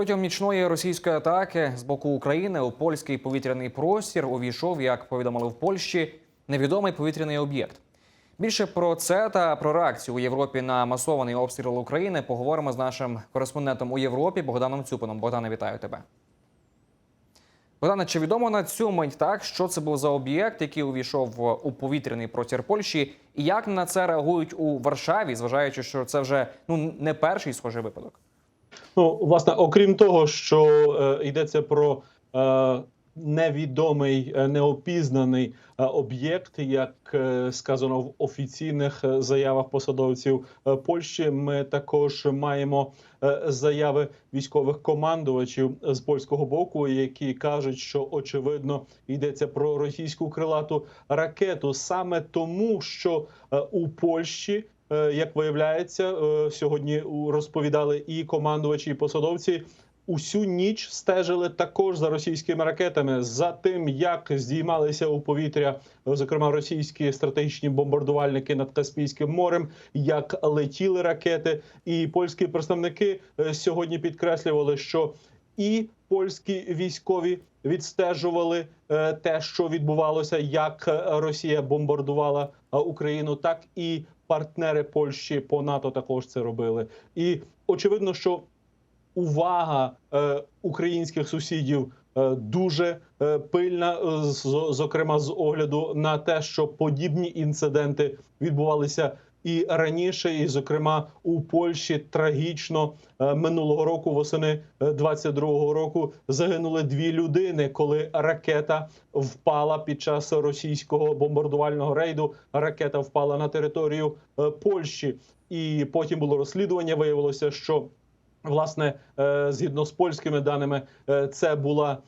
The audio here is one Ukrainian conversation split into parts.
Протягом нічної російської атаки з боку України у польський повітряний простір увійшов, як повідомили в Польщі, невідомий повітряний об'єкт. Більше про це та про реакцію у Європі на масований обстріл України поговоримо з нашим кореспондентом у Європі Богданом Цюпином. Богдане, вітаю тебе. Богдане, чи відомо на цю мить так, що це був за об'єкт, який увійшов у повітряний простір Польщі, і як на це реагують у Варшаві, зважаючи, що це вже ну не перший схожий випадок? Ну, власне, окрім того, що е, йдеться про е, невідомий, е, неопізнаний е, об'єкт, як е, сказано в офіційних е, заявах посадовців е, Польщі, ми також маємо е, заяви військових командувачів з польського боку, які кажуть, що очевидно йдеться про російську крилату ракету, саме тому, що е, у Польщі. Е, Як виявляється, е, сьогодні розповідали і командувачі, і посадовці. Усю ніч стежили також за російськими ракетами, за тим, як здіймалися у повітря, зокрема російські стратегічні бомбардувальники над Каспійським морем, як летіли ракети. І польські представники е, сьогодні підкреслювали, що і польські військові відстежували е, те, що відбувалося, як е, Росія бомбардувала е, Україну, так і партнери Польщі по НАТО також це робили. І очевидно, що увага українських сусідів дуже пильна, зокрема з огляду на те, що подібні інциденти відбувалися. І раніше, і зокрема у Польщі трагічно е, минулого року, восени е, 22-го року, загинули дві людини, коли ракета впала під час російського бомбардувального рейду. Ракета впала на територію е, Польщі, і потім було розслідування. Виявилося, що Власне, е, згідно з польськими даними, е, це була е,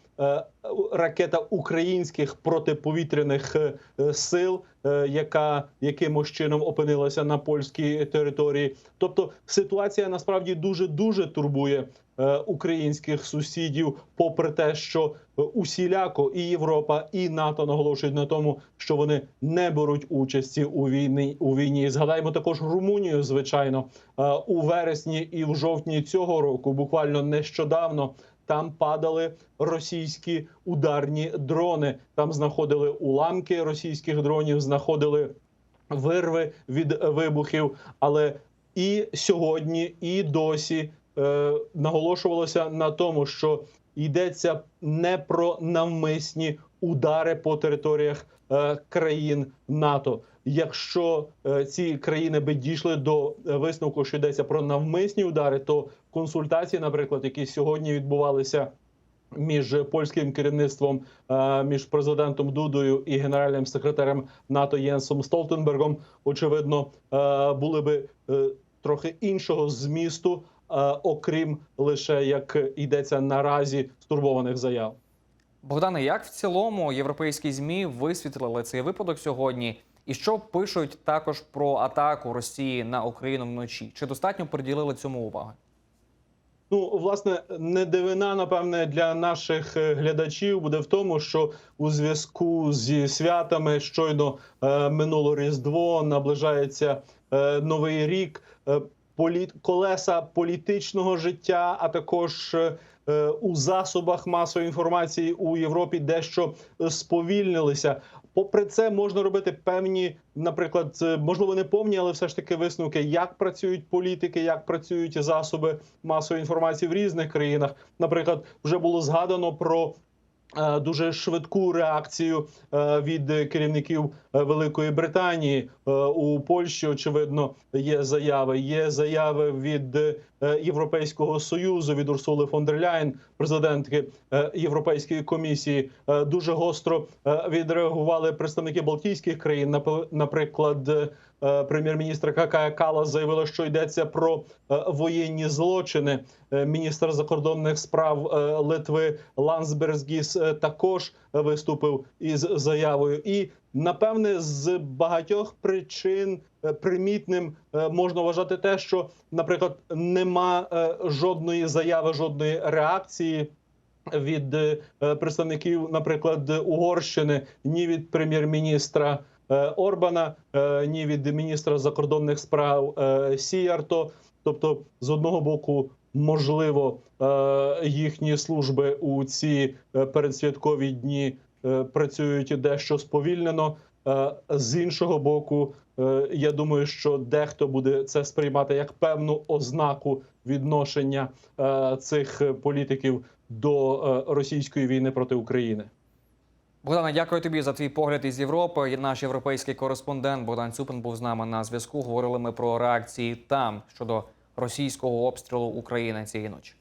ракета українських протиповітряних е, е, сил, е, яка якимось чином опинилася на польській території. Тобто ситуація насправді дуже дуже турбує е, українських сусідів, попри те, що е, усіляко і Європа, і НАТО наголошують на тому, що вони не беруть участі у війні у війні. Згадаємо також Румунію, звичайно, Е, у вересні і в жовтні цього року, буквально нещодавно. Там падали російські ударні дрони. Там знаходили уламки російських дронів, знаходили вирви від вибухів. Але і сьогодні, і досі е, наголошувалося на тому, що йдеться не про навмисні удари по територіях е, країн НАТО. Якщо е, ці країни би дійшли до е, висновку, що йдеться про навмисні удари, то консультації, наприклад, які сьогодні відбувалися між польським керівництвом, е, між президентом Дудою і генеральним секретарем НАТО Єнсом Столтенбергом, очевидно, були би трохи іншого змісту, окрім лише як йдеться наразі стурбованих заяв. Богдане, як в цілому європейські змі висвітлили цей випадок сьогодні? І що пишуть також про атаку Росії на Україну вночі? Чи достатньо приділили цьому увагу? Ну, власне, не дивина, напевне, для наших е, глядачів буде в тому, що у зв'язку зі святами щойно е, минуло Різдво, наближається е, новий рік. Е, політ колеса політичного життя, а також е, е, у засобах масової інформації у Європі дещо е, сповільнилися. Попри це можна робити певні, наприклад, е, можливо, не повні, але все ж таки висновки, як працюють політики, як працюють засоби масової інформації в різних країнах. Наприклад, вже було згадано про. Е, Дуже швидку реакцію е, від керівників е, Великої Британії у Польщі. Очевидно, є заяви. Є заяви від Європейського союзу від Урсули фон дер Ляєн, президентки Європейської комісії. Дуже гостро відреагували представники Балтійських країн. Наприклад, е, прем'єр-міністр Какая Кала заявила, що йдеться про воєнні злочини. Міністр закордонних справ Литви Лансбергіс е, також виступив із заявою. І напевне, з багатьох причин е, примітним е, можна вважати те, що, наприклад, нема е, жодної заяви, жодної реакції. Від е, представників, наприклад, Угорщини, ні від прем'єр-міністра е, Орбана, е, ні від міністра закордонних справ е, Сіярто. Тобто, з одного боку, можливо е, їхні служби у ці е, передсвяткові дні е, працюють дещо сповільнено. З іншого боку, я думаю, що дехто буде це сприймати як певну ознаку відношення цих політиків до російської війни проти України. Богдане, дякую тобі за твій погляд із Європи. Наш європейський кореспондент Богдан Цюпин був з нами на зв'язку. Говорили ми про реакції там щодо російського обстрілу України цієї ночі.